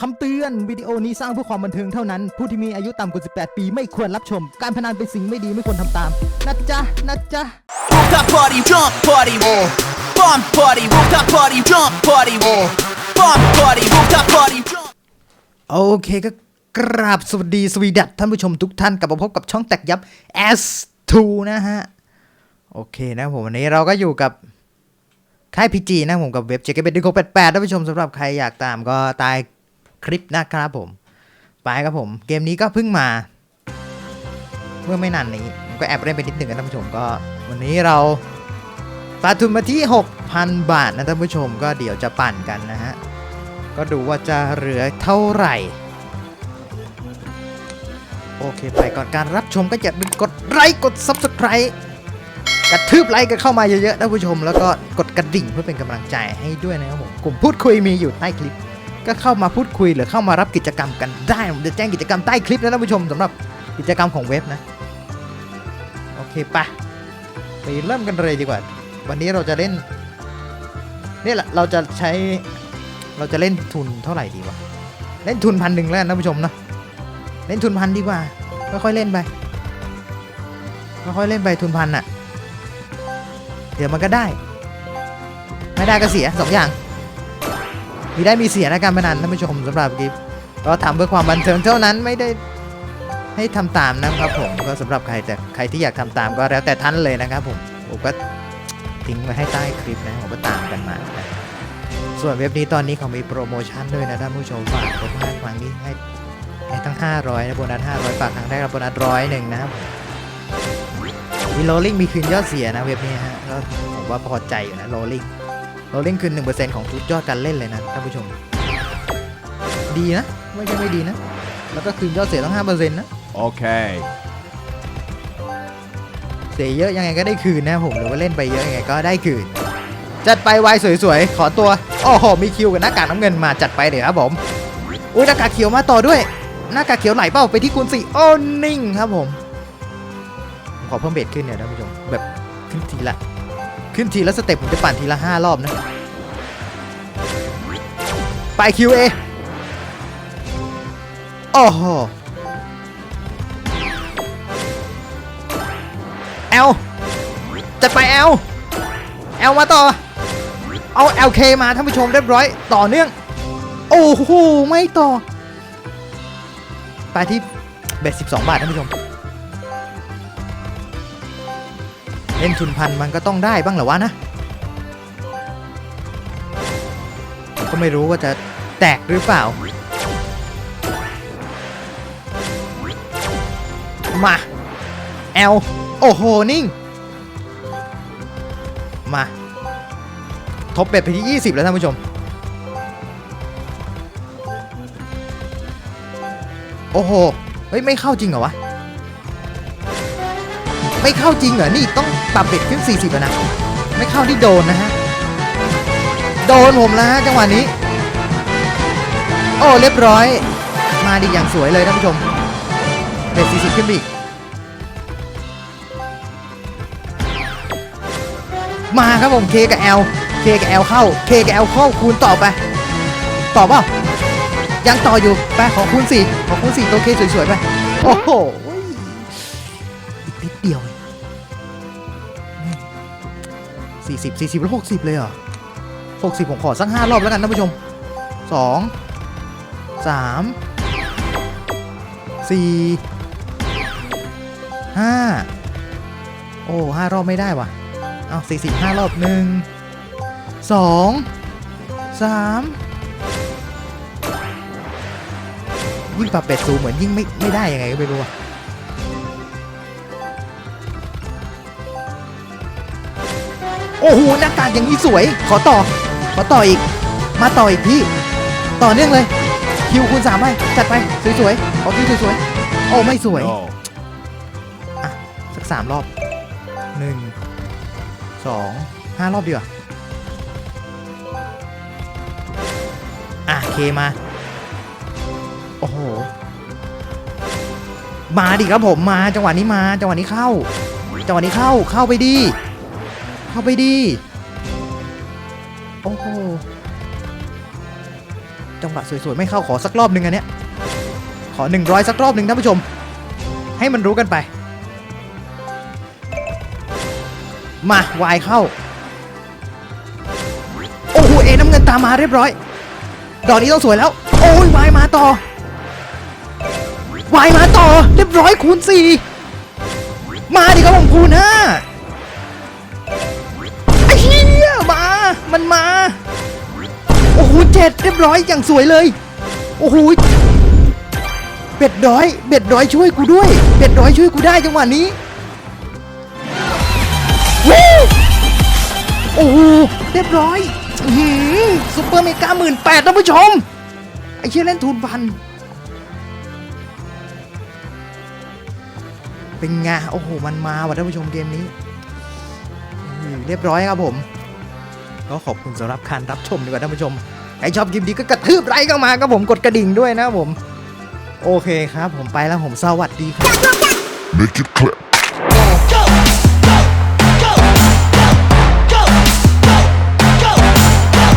คำเตือนวิดีโอนี้สร้างเพื่อความบันเทิงเท่านั้น ผู้ที่มีอายุต่ำกว่า 18 ปีไม่ควรรับชม การพนันเป็นสิ่งไม่ดีไม่ควรทำตาม นะจ๊ะ นะจ๊ะ Rooftop party, jump party, uh. Bomb party, rooftop party, jump party, uh. Bomb party, rooftop party, jump. โอเคก็กราบสวัสดีสวีดัตท่านผู้ชมทุกท่านกลับมาพบกับช่องแตกยับ S2 นะฮะ โอเคนะผมวันนี้เราก็อยู่กับค่ายพีจีนะผมกับเว็บ j k เป็นดิโก88ท่านผู้ชมสำหรับใครอยากตามก็ใตาย คลิปนะครับผม ไปครับผม เกมนี้ก็เพิ่งมา เมื่อไม่นานนี้ก็แอบเล่นไปนิดหนึ่งนะท่านผู้ชมก็ วันนี้เราปาทุนมาที่ 6,000 บาทนะท่านผู้ชมก็เดี๋ยวจะปั่นกันนะฮะ ก็ดูว่าจะเหลือเท่าไหร่ โอเคไปก่อนการรับชมก็อย่าลืมกดไลค์กด Subscribe กระทืบไลค์กันเข้ามาเยอะๆนะผู้ชม แล้วก็กดกระดิ่งเพื่อเป็นกำลังใจให้ด้วยนะครับผมกลุ่มพูดคุยมีอยู่ใต้คลิป ก็เข้ามาพูดคุยหรือเข้ามารับกิจกรรมกันได้ผมจะแจ้งกิจกรรมใต้คลิปนะท่านผู้ชมสำหรับกิจกรรมของเว็บนะ โอเคไปไปเริ่มกันเลยดีกว่า วันนี้เราจะเล่นเนี่ยแหละเราจะใช้เราจะเล่นทุนเท่าไหร่ดีวะเล่นทุนพันหนึ่งแล้วกันท่านผู้ชมเนาะเล่นทุนพันดีกว่าค่อยๆเล่นไปค่อยๆเล่นไปทุนพันอะเดี๋ยวมันก็ได้ ไม่ได้ก็เสียสองอย่าง มีได้มีเสียนะการพนันท่านผู้ชมสำหรับกิฟก็ทำเพื่อความบันเทิงเท่านั้นไม่ได้ให้ทำตามนะครับผมก็สำหรับใครแต่ใครที่อยากทำตามก็แล้วแต่ท่านเลยนะครับผมผมก็ทิ้งไว้ให้ใต้คลิปนะผมก็ตามกันมานะส่วนเว็บนี้ตอนนี้เขามีโปรโมชั่นด้วยนะท่านผู้ชมฝากโปรโมชั่นครั้งนี้ให้ให้ทั้ง 500นะโบนัส500ฝากครั้งแรกรับโบนัสร้อยหนึ่งนะครับมีโรลลิ่งมีคืนยอดเสียนะเว็บนี้ฮะก็ผมว่าพอใจอยู่นะโรลลิ่ง โรลลิ่งคืน1%ของทุกยอดการเล่นเลยนะท่านผู้ชม ดีนะ ไม่ใช่ไม่ดีนะ แล้วก็คืนยอดเสียต้อง5%นะ Okay. เสียเยอะยังไงก็ได้คืนนะครับผมหรือว่าเล่นไปเยอะยังไงก็ได้คืน จัดไปไวสวยๆ ขอตัวโอ้โหมีคิวกับหน้ากากน้ำเงินมาจัดไปเดี๋ยวครับผมอุ้ยหน้ากากเขียวมาต่อด้วย หน้ากากเขียวไหลเป้าไปที่คูณสี่โอ้นิ่งครับผมผมขอเพิ่มเบสขึ้นเนี่ยท่านผู้ชมแบบขึ้นทีละ ขึ้นทีละสเต็ปผมจะปั่นทีละห้ารอบนะ ไปคิวเอโอ้โหแอลจัดไปแอลแอลมาต่อ เอา LK มาท่านผู้ชมเรียบร้อย ต่อเนื่อง โอ้โห ไม่ต่อ ไปที่เบส12 บาทท่านผู้ชม เล่นทุนพันมันก็ต้องได้บ้างเหรอวะนะก็ไม่รู้ว่าจะแตกหรือเปล่า มาแอลโอ้โห นิ่ง มา ทบเบ็ดไปที่ 20 แล้วท่านผู้ชม โอ้โห เฮ้ย ไม่เข้าจริงเหรอวะ ไม่เข้าจริงเหรอ นี่ต้องปรับเบ็ดขึ้น 40นะ ไม่เข้าที่โดนนะฮะ โดนผมแล้วฮะจังหวะนี้ โอ้เรียบร้อย มาดีอย่างสวยเลยท่านผู้ชม เบ็ด 40 ขึ้นอีก มาครับผม K กับ L K กับ L เข้า K กับ L เข้าคูณต่อไป ต่อเปล่ายังต่ออยู่ ไปขอคูณสี่ขอคูณสี่ตัว K สวยๆไป โอ้โห 40 40แล้ว60 เลยเหรอ 60 ผมขอสัก 5 รอบแล้วกันท่านผู้ชม 2 3 4 5 โอ้ 5 รอบไม่ได้ว่ะ เอา40 5 รอบ 1 2 3ยิ่งปบเป็ดสูงเหมือนยิ่งไม่ไม่ได้ยังไงก็ไม่รู้อะ อ้โหหน้ากากอย่างนี้สวย ขอต่อ ขอต่ออีก มาต่ออีกพี่ ต่อเนื่องเลย คิวคูณสามไปจัดไป สวยๆขอคิวสวยๆโอ้ไม่สวย No. สักสามรอบหนึ่งสองห้ารอบดีกว่าอะเคมา โอ้โห มาดิครับผมมาจังหวะนี้มาจังหวะนี้เข้าจังหวะนี้เข้าเข้าไปดี เข้าไปดีโอ้โหจังหวะสวยๆ ไม่เข้าขอสักรอบหนึ่งอันเนี้ยขอ 100 สักรอบหนึ่งท่านผู้ชม ให้มันรู้กันไป มาวายเข้า โอ้โหเอน้ำเงินตามมาเรียบร้อย ดอนนี้ต้องสวยแล้ว โอ้ยวายมาต่อวายมาต่อ เรียบร้อยคูณ4มาดิครับผมคูณ5 ชี่ยมา มันมา โอ้โหเจ็ดเรียบร้อยอย่างสวยเลย โอ้โหเบ็ดร้อย เบ็ดร้อยช่วยกูด้วย เบ็ดร้อยช่วยกูได้จังหวะนี้วิวโอ้โหเรียบร้อยซุปเปอร์เมกาหมื่นแปดท่านผู้ชม ไอ้เชี่ยเล่นทุนพัน เป็นไง โอ้โห มันมาว่ะท่านผู้ชมเกมนี้ เรียบร้อยครับผม ก็ขอบคุณสำหรับการรับชมดีกว่าท่านผู้ชมใครชอบคลิปนี้ก็กระทืบไลค์เข้ามาครับผมกดกระดิ่งด้วยนะผม โอเคครับ ผมไปแล้วผมสวัสดีครับ Make it clap.